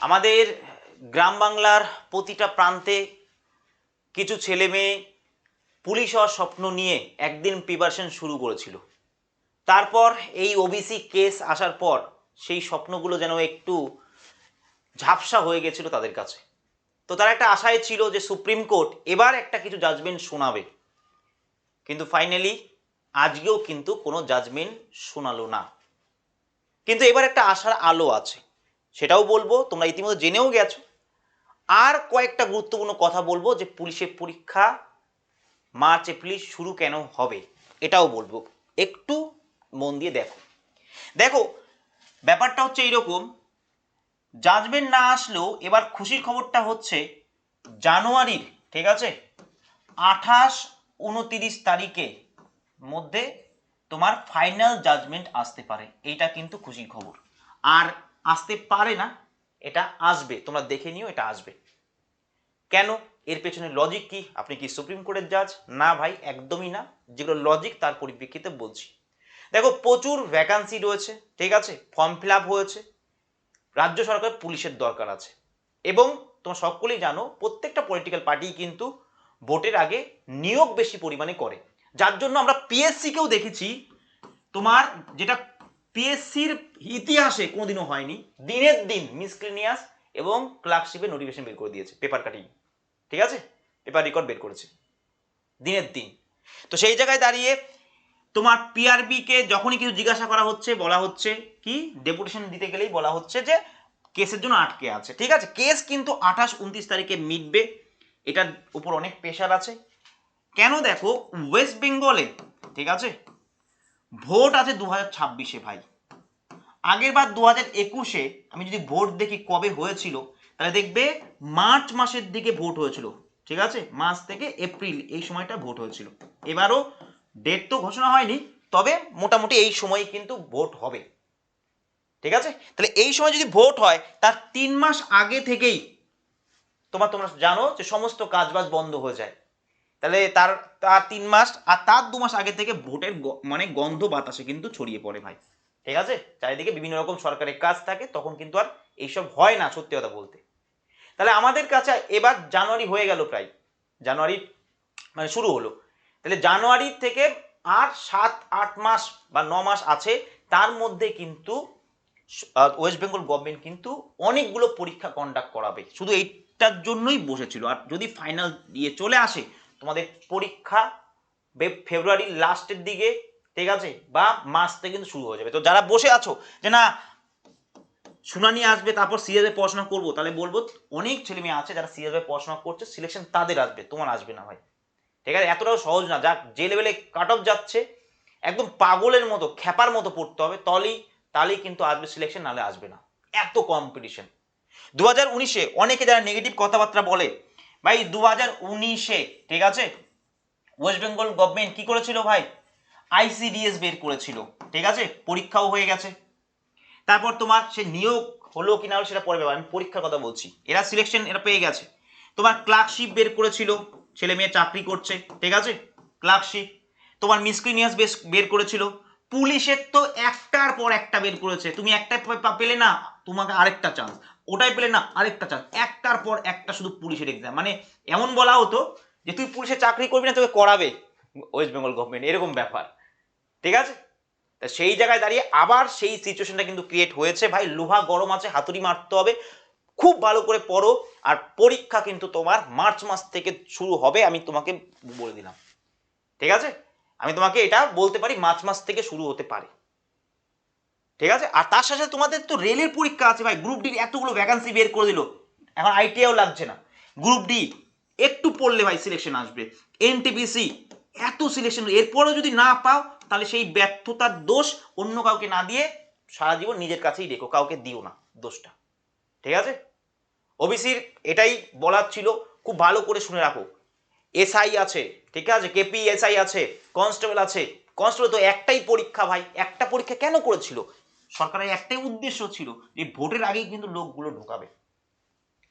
আমাদের গ্রাম বাংলার প্রতিটা প্রান্তে কিছু ছেলে মেয়ে পুলিশ হওয়ার স্বপ্ন নিয়ে একদিন প্রিপারেশন শুরু করেছিল। তারপর এই ওবিসি কেস আসার পর সেই স্বপ্নগুলো যেন একটু ঝাপসা হয়ে গেছিল তাদের কাছে। তো তার একটা আশায় ছিল যে সুপ্রিম কোর্ট এবার একটা কিছু জাজমেন্ট শোনাবে। কিন্তু ফাইনালি আজকেও কিন্তু কোনো জাজমেন্ট শোনালো না। কিন্তু এবার একটা আশার আলো আছে। সেটাও বলব, তোমরা ইতিমধ্যে জেনেও গেছো। আর কয়েকটা গুরুত্বপূর্ণ কথা বলব যে পুলিশের পরীক্ষা মার্চ, এপ্রিল শুরু কেন হবে, এটাও বলব। একটু মন দিয়ে দেখো। দেখো, ব্যাপারটা হচ্ছে এইরকম জাজমেন্ট না আসলেও এবার খুশির খবরটা হচ্ছে জানুয়ারির, ঠিক আছে? আঠাশ উনতিরিশ তারিখে মধ্যে তোমার ফাইনাল জাজমেন্ট আসতে পারে, এইটা কিন্তু খুশির খবর। আর আসতে পারে না, এটা আসবে। তোমরা দেখে নিও, এটা আসবে। কেন? এর পেছনে লজিক কি? আপনি কি সুপ্রিম কোর্টের জাজ না ভাই, একদমই না। যেগুলো লজিক তার পরিপ্রেক্ষিতে বলছি। দেখো, প্রচুর ভ্যাকান্সি রয়েছে, ঠিক আছে? ফর্ম ফিল আপ হয়েছে। রাজ্য সরকার পুলিশের দরকার আছে। এবং তোমরা সকলেই জানো, প্রত্যেকটা পলিটিক্যাল পার্টি কিন্তু ভোটের আগে নিয়োগ বেশি পরিমাণে করে। যার জন্য আমরা পিএসসিকেও দেখেছি, তোমার যেটা পিএসসির ইতিহাসে কোনোদিনও হয়নি। দিনের দিন মিসক্লিনিয়াস এবং ক্লার্কশিপের নোটিফিকেশন বের করে দিয়েছে, পেপার কাটিং। ঠিক আছে? পেপার রেকর্ড বের করেছে। দিনের দিন। তো সেই জায়গায় দাঁড়িয়ে তোমার পিআরবিকে যখনই কিছু জিজ্ঞাসা করা হচ্ছে, বলা হচ্ছে কি? ডেপুটেশন দিতে গেলেই বলা হচ্ছে যে কেসের জন্য আটকে আছে। ঠিক আছে? কেস কিন্তু আঠাশ, উনত্রিশ তারিখে মিটবে। এটার উপর অনেক প্রেশার আছে। কেন দেখো? ওয়েস্ট বেঙ্গলে ঠিক আছে? ভোট আছে দু হাজার ছাব্বিশে ভাই। আগের বার দু হাজার একুশে আমি যদি ভোট দেখি কবে হয়েছিল, তাহলে দেখবে মার্চ মাসের দিকে ভোট হয়েছিল, ঠিক আছে? মার্চ থেকে এপ্রিল এই সময়টা ভোট হয়েছিল। এবারও ডেট তো ঘোষণা হয়নি, তবে মোটামুটি এই সময় কিন্তু ভোট হবে। ঠিক আছে? তাহলে এই সময় যদি ভোট হয়, তার তিন মাস আগে থেকেই তোমার তোমরা জানো যে সমস্ত কাজবাজ বন্ধ হয়ে যায়। তাহলে তার তার তিন মাস, আর তার দু মাস আগে থেকে ভোটের মানে গন্ধ বাতাসে কিন্তু ছড়িয়ে পড়ে ভাই। ঠিক আছে? চারিদিকে বিভিন্ন রকম সরকারের কাজ থাকে, তখন কিন্তু আর এইসব হয় না, সত্যি কথা বলতে। তাহলে আমাদের কাছে এবার জানুয়ারি হয়ে গেল প্রায়। জানুয়ারি মানে শুরু হলো। তাহলে জানুয়ারি থেকে আর সাত, আট মাস বা ন মাস আছে, তার মধ্যে কিন্তু ওয়েস্ট বেঙ্গল গভর্নমেন্ট কিন্তু অনেকগুলো পরীক্ষা কন্ডাক্ট করাবে। শুধু এইটার জন্যই বসেছিল। আর যদি ফাইনাল দিয়ে চলে আসে তোমাদের পরীক্ষা ফেব্রুয়ারির লাস্টের দিকে, ঠিক আছে? বা মাস থেকে কিন্তু শুরু হয়ে যাবে। তো যারা বসে আছো যে না, শুনানি আসবে, তারপর সিরিয়াসে পড়াশোনা করব, তাহলে বলব অনেক ছেলে মেয়ে আছে যারা সিরিয়াসে পড়াশোনা করছে সিলেকশন তাদের আসবে, তোমার আসবে না ভাই। ঠিক আছে? এতটাও সহজ না। যা যে লেভেলে কাট অফ যাচ্ছে, একদম পাগলের মতো, খ্যাপার মতো পড়তে হবে, তলেই তাহলেই কিন্তু আসবে সিলেকশন নাহলে আসবে না। এত কম্পিটিশন দু হাজার উনিশে অনেকে যারা নেগেটিভ কথাবার্তা বলে ভাই দু হাজার উনিশে, ঠিক আছে? ওয়েস্ট বেঙ্গল গভর্নমেন্ট কি করেছিল ভাই? আইসিডিএস বের করেছিল, ঠিক আছে? পরীক্ষাও হয়ে গেছে। তারপর তোমার সে নিয়োগ হলো কি না হলো সেটা পরে আমি পরীক্ষার কথা বলছি। এরা সিলেকশন এরা পেয়ে গেছে। তোমার ক্লার্কশিপ বের করেছিল, ছেলে মেয়ে চাকরি করছে, ঠিক আছে? ক্লার্কশিপ তোমার মিসক্রিনিয়াস বেশ বের করেছিল। পুলিশের তো একটার পর একটা বের করেছে। তুমি একটা পেলে না, তোমাকে আরেকটা চান্স ওটাই পেলে না আরেকটা চান্স। একটার পর একটা শুধু পুলিশের এক্সাম মানে এমন বলা হতো যে তুই পুলিশে চাকরি করবি না, তোকে করাবে ওয়েস্ট বেঙ্গল গভর্নমেন্ট এরকম ব্যাপার। ঠিক আছে? তা সেই জায়গায় দাঁড়িয়ে আবার সেই সিচুয়েশনটা কিন্তু ক্রিয়েট হয়েছে। ভাই, লোহা গরম আছে, হাতুড়ি মারতে হবে। খুব ভালো করে পড়ো। আর পরীক্ষা কিন্তু তোমার মার্চ মাস থেকে শুরু হবে, আমি তোমাকে বলে দিলাম। ঠিক আছে? আমি তোমাকে এটা বলতে পারি, মার্চ মাস থেকে শুরু হতে পারে। ঠিক আছে? আর তার সাথে তোমাদের তো রেলের পরীক্ষা আছে ভাই। গ্রুপ ডির এতগুলো ভ্যাকান্সি বের করে দিল। এখন আইটিআইও লাগছে না। গ্রুপ ডি একটু পড়লে ভাই সিলেকশন আসবে। এনটিপিসি এত সিলেকশন এরপরেও যদি না পাও, তাহলে সেই ব্যর্থতার দোষ অন্য কাউকে না দিয়ে সারা জীবন নিজের কাছেই রেখো। কাউকে দিও না দোষটা। ঠিক আছে? ওবিসির এটাই বলার ছিল। খুব ভালো করে শুনে রাখো। এসআই আছে। ঠিক আছে? কেপি এসআই আছে। কনস্টেবল আছে। কনস্টেবল তো একটাই পরীক্ষা ভাই। একটা পরীক্ষা কেন করেছিল? সরকারের একটাই উদ্দেশ্য ছিল যে ভোটের আগেই কিন্তু লোকগুলো ঢোকাবে।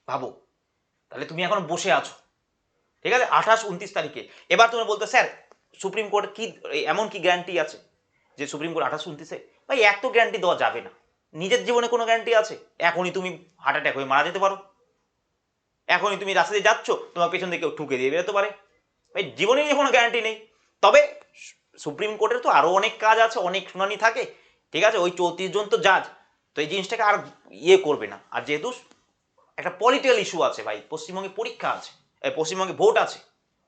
ভাবো, তাহলে তুমি এখন বসে আছো। ঠিক আছে? আঠাশ, উনত্রিশ তারিখে। এবার তুমি বলতে, স্যার, সুপ্রিম কোর্ট কি, এমন কি গ্যারান্টি আছে যে সুপ্রিম কোর্ট আঠাশ, উনত্রিশে? ভাই, এত গ্যারান্টি দেওয়া যাবে না। নিজের জীবনে কোনো গ্যারান্টি আছে? এখনই তুমি হার্ট অ্যাটাক হয়ে মারা যেতে পারো। এখনই তুমি রাস্তা দিয়ে যাচ্ছ, তোমার পেছন থেকে ঠুকে দিয়ে বেরোতে পারে। ভাই জীবনের কোনো গ্যারান্টি নেই। তবে সুপ্রিম কোর্টের তো আরও অনেক কাজ আছে, অনেক শুনানি থাকে। ঠিক আছে? ওই চৌত্রিশ জন তো জাজ তো এই জিনিসটাকে আর ইয়ে করবে না। আর যেহেতু একটা পলিটিক্যাল ইস্যু আছে ভাই, পশ্চিমবঙ্গে পরীক্ষা আছে পশ্চিমবঙ্গে ভোট আছে,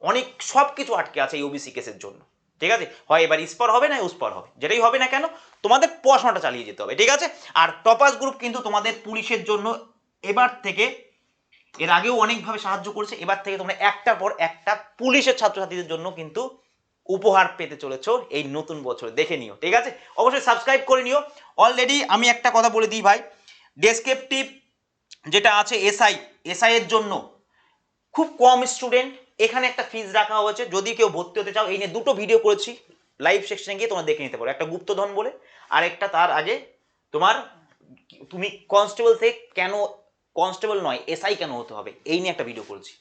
অনেক সব কিছু আটকে আছে এই ওবিসি কেসের জন্য। ঠিক আছে? হয় এবার ইস্পার হবে না উস্পার হবে। যেটাই হবে না কেন, তোমাদের পড়াশোনাটা চালিয়ে যেতে হবে, ঠিক আছে? আর টপাস গ্রুপ কিন্তু তোমাদের পুলিশের জন্য এবার থেকে, এর আগেও অনেকভাবে সাহায্য করেছে, এবার থেকে তোমরা একটার পর একটা পুলিশের ছাত্রছাত্রীদের জন্য কিন্তু উপহার পেতে চলেছো এই নতুন বছরে। দেখে নিও, ঠিক আছে? অবশ্যই সাবস্ক্রাইব করে নিও। অলরেডি আমি একটা কথা বলে দিই ভাই। ডেসক্রিপটিভ যেটা আছে এসআই এসআই এর জন্য খুব কম স্টুডেন্ট এখানে একটা ফিজ রাখা হয়েছে। যদি কেউ ভর্তি হতে চাও, এই নিয়ে দুটো ভিডিও করেছি। লাইভ সেকশনে গিয়ে তোমরা দেখে নিতে পারো। একটা গুপ্তধন বলে, আর একটা তার আগে তোমার তুমি কনস্টেবল থেকে কেন কনস্টেবল নয় এসআই কেন হতে হবে? এই নিয়ে একটা ভিডিও করেছি।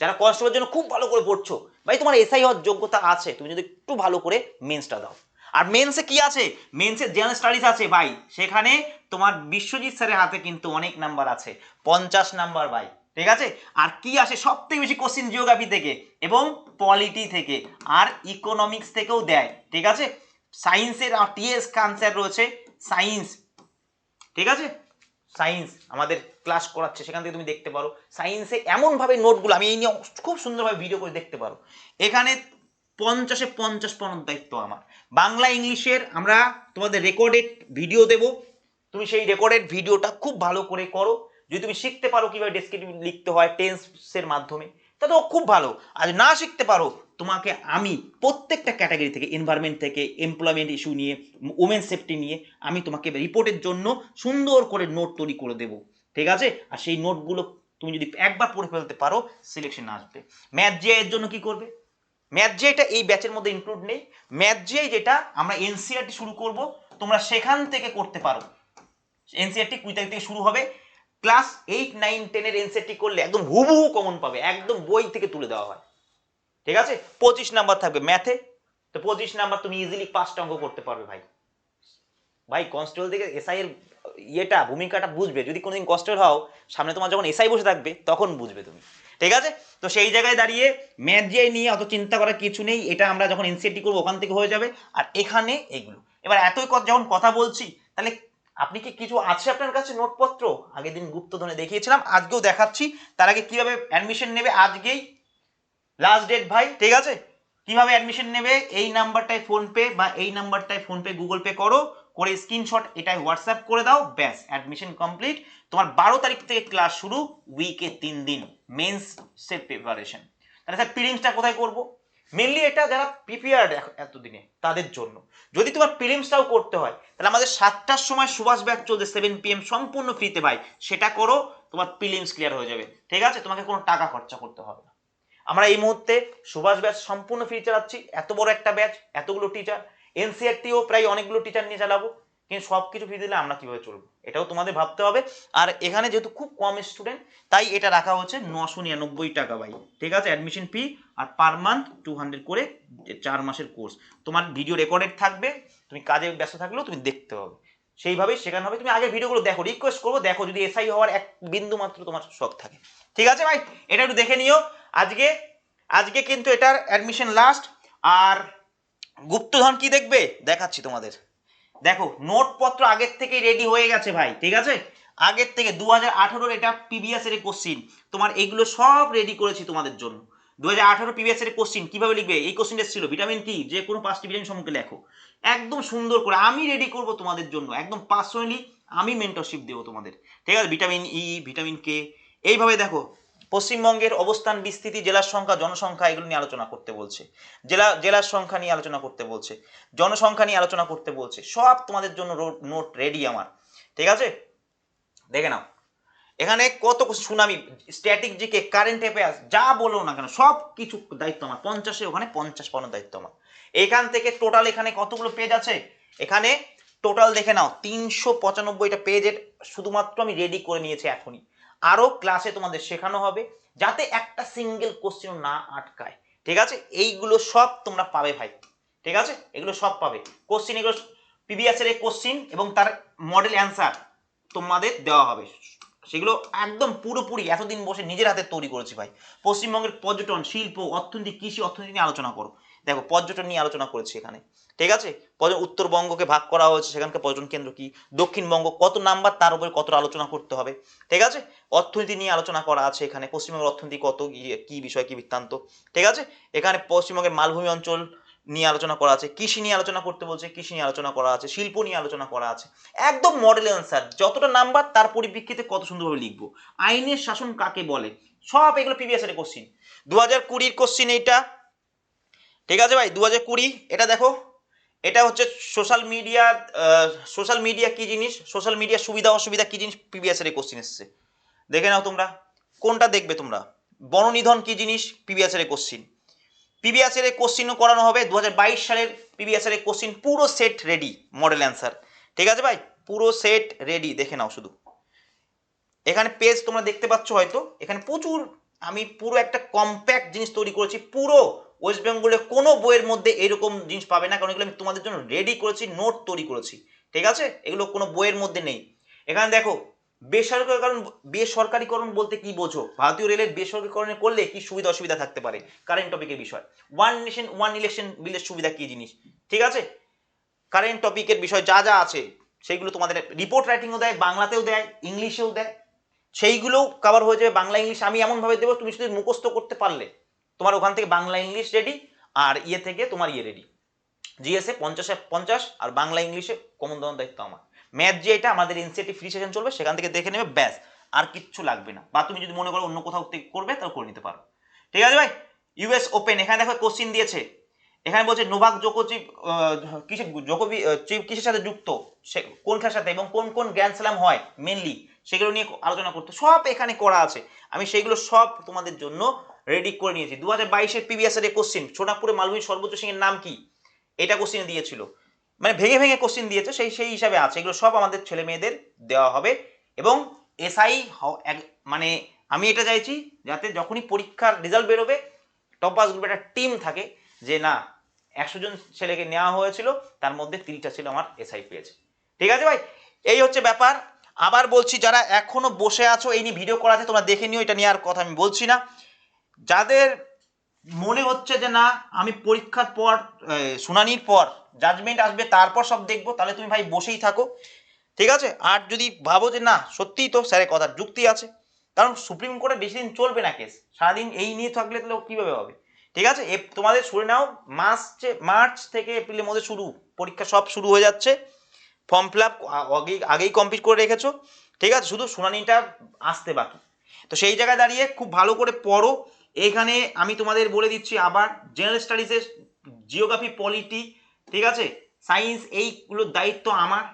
যারা কনস্টেবল জন্য খুব ভালো করে পড়ছো, ভাই তোমার এসআই হওয়ার যোগ্যতা আছে, তুমি যদি একটু ভালো করে মেন্সটা দাও। আর মেন্সে কি আছে? মেন্সে জেনারেল স্টাডিজ আছে, ভাই। সেখানে তোমার বিশ্বজিৎ স্যারের হাতে কিন্তু অনেক নাম্বার আছে। পঞ্চাশ নাম্বার ভাই। ঠিক আছে? আর কি আসে সব থেকে বেশি কোশ্চিন জিওগ্রাফি থেকে এবং পলিটি থেকে, আর ইকোনমিক্স থেকেও দেয়। ঠিক আছে? সায়েন্সের টিএস খান স্যার রয়েছে সায়েন্স ঠিক আছে? সায়েন্স আমাদের ক্লাস করাচ্ছে, সেখান থেকে তুমি দেখতে পারো। সায়েন্সে এমনভাবে নোটগুলো আমি এই নিয়ে খুব সুন্দরভাবে ভিডিও করে দেখতে পারো। এখানে পঞ্চাশে পঞ্চাশ পনেরো দায়িত্ব আমার। বাংলা, ইংলিশের আমরা তোমাদের রেকর্ডেড ভিডিও দেব। তুমি সেই রেকর্ডেড ভিডিওটা খুব ভালো করে করো। যদি তুমি শিখতে পারো কীভাবে ডেসক্রিপটিভ লিখতে হয় টেন্সের মাধ্যমে তা তো খুব ভালো। আর না শিখতে পারো তোমাকে আমি প্রত্যেকটা ক্যাটাগরি থেকে এনভায়রনমেন্ট থেকে এমপ্লয়মেন্ট ইস্যু নিয়ে ওমেন সেফটি নিয়ে, আমি তোমাকে রিপোর্টের জন্য সুন্দর করে নোট তৈরি করে দেবো। ঠিক আছে? আর সেই নোটগুলো তুমি যদি একবার পড়ে ফেলতে পারো সিলেকশন আসবে। ম্যাথ জিআই এর জন্য কি করবে? ম্যাথ জিআইটা এই ব্যাচের মধ্যে ইনক্লুড নেই। ম্যাথ জিআই যেটা আমরা এনসিআরটি শুরু করব, তোমরা সেখান থেকে করতে পারো। এনসিআরটি কুড়ি তারিখ থেকে শুরু হবে। ক্লাস এইট নাইন টেনের এনসিআরটি করলে একদম হুবহু কমন পাবে। একদম বই থেকে তুলে দেওয়া হয়। ঠিক আছে? পঁচিশ নাম্বার থাকবে ম্যাথে। তো পঁচিশ নাম্বার তুমি ইজিলি পাঁচটা অঙ্ক করতে পারবে ভাই। ভাই কনস্টেবল থেকে এসআই এর ইয়েটা, ভূমিকাটা বুঝবে। যদি কোনোদিন কনস্টেবল হও, সামনে তোমার যখন এসআই বসে থাকবে, তখন বুঝবে তুমি। ঠিক আছে? তো সেই জায়গায় দাঁড়িয়ে ম্যাথ জিআই নিয়ে অত চিন্তা করার কিছু নেই, এটা আমরা যখন এনসিআরটি করব, ওখান থেকে হয়ে যাবে। আর এখানে এগুলো। এবার এতই কথা যখন কথা বলছি, তাহলে আপনি কি কিছু আছে আপনার কাছে নোটপত্র? আগের দিন গুপ্তধনে দেখিয়েছিলাম, আজকেও দেখাচ্ছি। তার আগে কীভাবে অ্যাডমিশন নেবে, আজকেই লাস্ট ডেট ভাই? ঠিক আছে। কীভাবে অ্যাডমিশন নেবে, এই নাম্বারটায় ফোন পে বা এই নাম্বারটায় ফোন পে গুগল পে করো, করে স্ক্রিনশট এটাই হোয়াটসঅ্যাপ করে দাও, ব্যাস অ্যাডমিশন কমপ্লিট তোমার বারো তারিখ থেকে ক্লাস শুরু উইকে তিন দিন মেন্স সেট প্রিপারেশন তাহলে স্যার প্রিলিমসটা কোথায় করব? মেনলি এটা যারা প্রিপেয়ার্ড এতদিনে, তাদের জন্য। যদি তোমার প্রিলিমসটাও করতে হয়, তাহলে আমাদের সাতটার সময় সুভাষ ব্যাচ চলছে সেভেন পিএম সম্পূর্ণ ফ্রিতে ভাই। সেটা করো, তোমার প্রিলিমস ক্লিয়ার হয়ে যাবে। ঠিক আছে? তোমাকে কোনো টাকা খরচা করতে হবে না। আমরা এই মুহূর্তে সুভাষ ব্যাচ সম্পূর্ণ ফ্রি চালাচ্ছি। এত বড় একটা ব্যাচ, এতগুলো টিচার এনসিআরটিও প্রায় অনেকগুলো টিচার নিয়ে চালাবো। কিন্তু সব কিছু ফ্রি দিলে আমরা কীভাবে চলবো? এটাও তোমাদের ভাবতে হবে। আর এখানে যেহেতু খুব কম স্টুডেন্ট তাই এটা রাখা হচ্ছে নশো নিরানব্বই টাকা ভাই। ঠিক আছে? অ্যাডমিশন ফি আর পার মান্থ টু হান্ড্রেড করে চার মাসের কোর্স তোমার ভিডিও রেকর্ডেড থাকবে, তুমি কাজে ব্যস্ত থাকলেও তুমি দেখতে হবে সেইভাবেই শেখানো হবে। তুমি আগে ভিডিওগুলো দেখো রিকোয়েস্ট করব। দেখো যদি এসআই হওয়ার এক বিন্দু মাত্র তোমার শখ থাকে। ঠিক আছে ভাই? এটা একটু দেখে নিও। আজকে আজকে কিন্তু এটার অ্যাডমিশন লাস্ট আর গুপ্তধন কি দেখবে? দেখাচ্ছি তোমাদের। দেখো, নোটপত্র আগের থেকেই রেডি হয়ে গেছে ভাই, ঠিক আছে? আগের থেকে দু হাজার আঠারোর এটা পিবিএস এর কোশ্চিন তোমার এগুলো সব রেডি করেছি তোমাদের জন্য। দু হাজার আঠারো পিবিএস এর কোশ্চিন কীভাবে লিখবে? এই কোশ্চিনটা ছিল ভিটামিন কি? যে কোনো পাঁচটি ভিটামিন সম্পর্কে লেখো। একদম সুন্দর করে, আমি রেডি করব তোমাদের জন্য। একদম পার্সোনালি আমি মেন্টরশিপ দেবো তোমাদের। ঠিক আছে? ভিটামিন ই ভিটামিন কে এইভাবে দেখো। পশ্চিমবঙ্গের অবস্থান বিস্তৃতি, জেলার সংখ্যা, জনসংখ্যা এগুলো নিয়ে আলোচনা করতে বলছে। জেলা, জেলার সংখ্যা নিয়ে আলোচনা করতে বলছে। জনসংখ্যা নিয়ে আলোচনা করতে বলছে। সব তোমাদের জন্য নোট রেডি আমার। ঠিক আছে? দেখে নাও। এখানে কত tsunami static GK current affairs যা বলো না কেন, সব কিছু দায়িত্ব আমার। পঞ্চাশে ওখানে পঞ্চাশ পাওয়ানোর দায়িত্ব আমার। এখান থেকে টোটাল এখানে কতগুলো পেজ আছে? এখানে টোটাল দেখে নাও, তিনশো পঁচানব্বইটা পেজের শুধুমাত্র আমি রেডি করে নিয়েছি এখনই। আরও ক্লাসে তোমাদের শেখানো হবে যাতে একটা সিঙ্গেল কোশ্চেন না আটকায়। ঠিক আছে? এইগুলো সব তোমরা পাবে ভাই। ঠিক আছে? এগুলো সব পাবে। কোশ্চিন এগুলো পিবিএস এর কোশ্চিন এবং তার মডেল অ্যান্সার তোমাদের দেওয়া হবে। সেগুলো একদম পুরোপুরি এতদিন বসে নিজের হাতে তৈরি করেছি ভাই। পশ্চিমবঙ্গের পর্যটন, শিল্প, অর্থনীতি, কৃষি, অর্থনীতি নিয়ে আলোচনা করো। দেখো, পর্যটন নিয়ে আলোচনা করেছি এখানে। ঠিক আছে? উত্তরবঙ্গকে ভাগ করা হয়েছে। সেখানকার পর্যটন কেন্দ্র কি? দক্ষিণবঙ্গ কত নাম্বার? তার উপরে কত আলোচনা করতে হবে। ঠিক আছে? অর্থনীতি নিয়ে আলোচনা করা আছে এখানে। পশ্চিমবঙ্গের অর্থনীতি কত? কি- বিষয়, কি বৃত্তান্ত? ঠিক আছে? এখানে পশ্চিমবঙ্গের মালভূমি অঞ্চল নিয়ে আলোচনা করা আছে, কৃষি নিয়ে আলোচনা করতে বলছে, কৃষি নিয়ে আলোচনা করা আছে, শিল্প নিয়ে আলোচনা করা আছে। একদম মডেল অ্যান্সার যতটা নাম্বার তার পরিপ্রেক্ষিতে কত সুন্দরভাবে লিখব। আইনের শাসন কাকে বলে? সব এগুলো প্রিভিয়াস এর কোশ্চিন দু হাজার কুড়ির কোশ্চিন এইটা। ঠিক আছে ভাই? দু হাজার কুড়ি, এটা দেখো। এটা হচ্ছে সোশ্যাল মিডিয়া সোশ্যাল মিডিয়া কি জিনিস? সোশ্যাল মিডিয়ার সুবিধা, অসুবিধা কি জিনিস? প্রিভিয়াস এর কোশ্চিন এসছে। দেখে নাও তোমরা। কোনটা দেখবে তোমরা? বননিধন কি জিনিস? প্রিভিয়াস এর কোশ্চিন এর কোশ্চিনও করানো হবে। দু হাজার বাইশ সালের এর কোশ্চিন পুরো সেট রেডি মডেল অ্যান্সার ঠিক আছে ভাই? পুরো সেট রেডি দেখে নাও শুধু। এখানে পেজ তোমরা দেখতে পাচ্ছ হয়তো। এখানে প্রচুর, আমি পুরো একটা কম্প্যাক্ট জিনিস তৈরি করেছি। পুরো ওয়েস্ট বেঙ্গলের কোনো বইয়ের মধ্যে এরকম জিনিস পাবে না। কারণ এগুলো আমি তোমাদের জন্য রেডি করেছি নোট তৈরি করেছি। ঠিক আছে? এগুলো কোনো বইয়ের মধ্যে নেই। এখানে দেখো বেসরকারীকরণ বেসরকারীকরণ বলতে কি বোঝো? ভারতীয় রেলের বেসরকারীকরণ করলে কি সুবিধা অসুবিধা থাকতে পারে? কারেন্ট টপিকের বিষয়। ওয়ান নেশন ওয়ান ইলেকশন বিলের সুবিধা কি জিনিস? ঠিক আছে? কারেন্ট টপিকের বিষয় যা যা আছে, সেইগুলো তোমাদের রিপোর্ট রাইটিংও দেয়, বাংলাতেও দেয় ইংলিশেও দেয়। সেইগুলো কভার হয়ে যাবে বাংলা ইংলিশ আমি এমনভাবে দেবো, তুমি শুধু মুখস্থ করতে পারলে। তোমার ওখান থেকে বাংলা ইংলিশ রেডি আর ইয়ে থেকে তোমার ইয়ে রেডি জিএসএ পঞ্চাশে, পঞ্চাশ, আর বাংলা ইংলিশে কমন দেওয়ার দায়িত্ব আমার। ম্যাথ যে এটা, আমাদের এনসিআরটি ফ্রি সেশন চলবে, সেখান থেকে দেখে নেবে, ব্যাস, আর কিচ্ছু লাগবে না। বা তুমি যদি মনে করো অন্য কোথাও থেকে করবে, তাহলে করে নিতে পারো। ঠিক আছে ভাই? ইউএস ওপেন এখানে দেখো কোশ্চিন দিয়েছে। এখানে বলছে নোভাক জোকোচিপ কিসে জোকোভি কিসের সাথে যুক্ত? সে কোন খেলার সাথে এবং কোন কোন গ্র্যান্ড স্ল্যাম হয়? মেনলি সেগুলো নিয়ে আলোচনা করতে। সব এখানে করা আছে। আমি সেইগুলো সব তোমাদের জন্য রেডি করে নিয়েছি। দু হাজার বাইশের পিবিএস এর কোশ্চিন সোনাপুরে মালভূমির সর্বোচ্চ সিংহের নাম কি? এটা কোশ্চিনে দিয়েছিল। মানে ভেঙে ভেঙে কোশ্চিন দিয়েছে, সেই সেই হিসাবে আছে। এগুলো সব আমাদের ছেলে মেয়েদের দেওয়া হবে এবং এসআই মানে আমি এটা চাইছি যাতে যখনই পরীক্ষার রেজাল্ট বেরোবে টপাস গ্রুপে একটা টিম থাকে যে না, একশো জন ছেলেকে নেওয়া হয়েছিল, তার মধ্যে তিরিশটা ছিল আমার এসআই পেয়েছে। ঠিক আছে ভাই? এই হচ্ছে ব্যাপার। আবার বলছি, যারা এখনও বসে আছো, এই নিয়ে ভিডিও করা আছে তোমরা দেখে নিও, এটা নিয়ে আর কথা আমি বলছি না। যাদের মনে হচ্ছে যে না, আমি পরীক্ষার পর শুনানির পর জাজমেন্ট আসবে, তারপর সব দেখব, তাহলে তুমি ভাই বসেই থাকো। ঠিক আছে? আর যদি ভাবো যে না, সত্যিই তো স্যারের কথার যুক্তি আছে। কারণ সুপ্রিম কোর্টে বেশি দিন চলবে না কেস সারাদিন এই নিয়ে থাকলে তাহলে কীভাবে হবে? ঠিক আছে? এ- তোমাদের শুনে নাও মার্চে মার্চ থেকে এপ্রিলের মধ্যে শুরু, পরীক্ষা সব শুরু হয়ে যাচ্ছে। ফর্ম ফিল আপ আগেই আগেই কমপ্লিট করে রেখেছো। ঠিক আছে? শুধু শুনানিটা আসতে বাকি। তো সেই জায়গায় দাঁড়িয়ে খুব ভালো করে পড়ো। এখানে আমি তোমাদের বলে দিচ্ছি আবার জেনারেল স্টাডিজের জিওগ্রাফি পলিটি ঠিক আছে? সায়েন্স এইগুলোর দায়িত্ব আমার।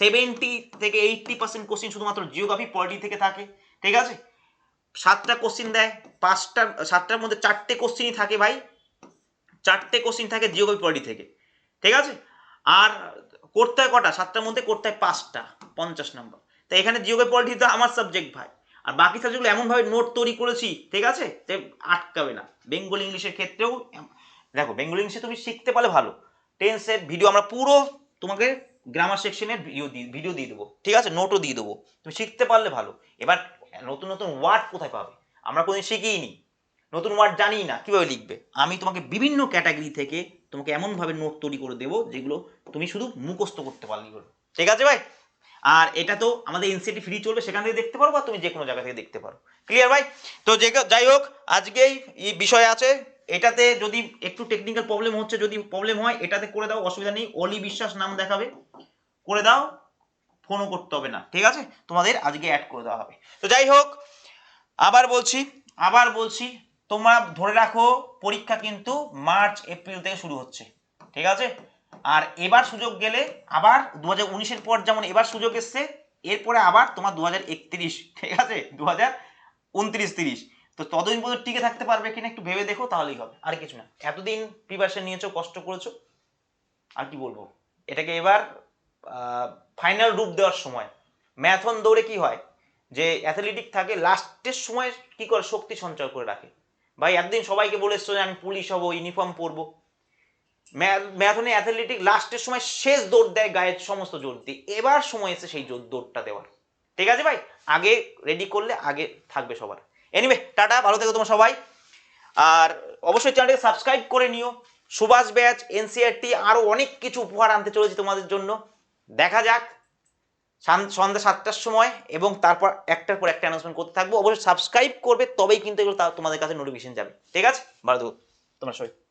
সেভেন্টি থেকে এইটটি পার্সেন্ট কোশ্চিন শুধুমাত্র জিওগ্রাফি পলিটি থেকে থাকে, ঠিক আছে? সাতটা কোশ্চিন দেয়, পাঁচটা, সাতটার মধ্যে চারটে কোশ্চিনই থাকে ভাই। চারটে কোশ্চিন থাকে জিওগ্রাফি পলিটি থেকে, ঠিক আছে? আর করতে হয় কটা? সাতটার মধ্যে করতে হয় পাঁচটা, পঞ্চাশ নম্বর তো এখানে জিওগ্রাফি পলিটি তো আমার সাবজেক্ট ভাই। আর বাকি সাবজেক্টগুলো এমনভাবে নোট তৈরি করেছি, ঠিক আছে? যে আটকাবে না। বেঙ্গল ইংলিশের ক্ষেত্রেও দেখো, বেঙ্গল ইংলিশে তুমি শিখতে পারলে ভালো। টেন্সের ভিডিও আমরা পুরো তোমাকে গ্রামার সেকশনের ভিডিও ভিডিও দিয়ে দেবো, ঠিক আছে? নোটও দিয়ে দেবো। তুমি শিখতে পারলে ভালো। এবার, নতুন নতুন ওয়ার্ড কোথায় পাবে? আমরা কোনোদিন শিখিনি। নি নতুন ওয়ার্ড জানি না, কীভাবে লিখবে? আমি তোমাকে বিভিন্ন ক্যাটাগরি থেকে তোমাকে এমনভাবে নোট তৈরি করে দেবো, যেগুলো তুমি শুধু মুখস্থ করতে পারলি। ঠিক আছে ভাই? আর এটা তো আমাদের এনসিটি ফ্রি চলবে, সেখান থেকে দেখতে পারো বা তুমি যে কোনো জায়গা থেকে দেখতে পারো। ক্লিয়ার ভাই? তো যে যাই হোক, আজকেই এই বিষয় আছে। এটাতে যদি একটু টেকনিক্যাল প্রবলেম হচ্ছে, যদি প্রবলেম হয়, এটাতে করে দাও, অসুবিধা নেই। অলি বিশ্বাস নাম দেখাবে। করে দাও ফোনও করতে হবে না, ঠিক আছে? তোমাদের আজকে অ্যাড করে দেওয়া হবে। তো যাই হোক, আবার বলছি আবার বলছি, তোমরা ধরে রাখো, পরীক্ষা কিন্তু মার্চ এপ্রিল থেকে শুরু হচ্ছে, ঠিক আছে? আর এবার সুযোগ গেলে আবার দু হাজার পর যেমন এবার সুযোগ এসছে, এরপরে আবার তোমার দু হাজার একত্রিশ, ঠিক আছে? দু হাজার তো ততদিন পর্যন্ত টিকে থাকতে পারবে কিনা একটু ভেবে দেখো, তাহলেই হবে। আর কিছু না। এতদিন প্রিপারেশন নিয়েছো, কষ্ট করেছ, আর কি বলব? এটাকে এবার ফাইনাল রূপ দেওয়ার সময়। ম্যাথন দৌড়ে কি হয়? যে অ্যাথলেটিক থাকে লাস্টের সময় কি করে? শক্তি সঞ্চয় করে রাখে। ভাই একদিন সবাইকে বলে এসছো যে আমি পুলিশ হব ইউনিফর্ম পরবো। ম্যাথনে অ্যাথলেটিক লাস্টের সময় শেষ দৌড় দেয় গায়ের সমস্ত জোর দিয়ে। এবার সময় এসে সেই জোর দৌড়টা দেওয়ার। ঠিক আছে ভাই? আগে রেডি করলে আগে থাকবে সবার। এনিওয়ে টাটা, ভালো থেকো তোমার সবাই। আর অবশ্যই চ্যানেলটাকে সাবস্ক্রাইব করে নিও। সুভাষ ব্যাচ এনসিআরটি আরও অনেক কিছু উপহার আনতে চলেছি তোমাদের জন্য। দেখা যাক। সান- সন্ধ্যা সাতটার সময় এবং তারপর একটার পর একটা অ্যানাউন্সমেন্ট করতে থাকব। অবশ্যই সাবস্ক্রাইব করবে, তবেই কিন্তু এগুলো তোমাদের কাছে নোটিফিকেশন যাবে। ঠিক আছে? ভালো তোমরা সবাই।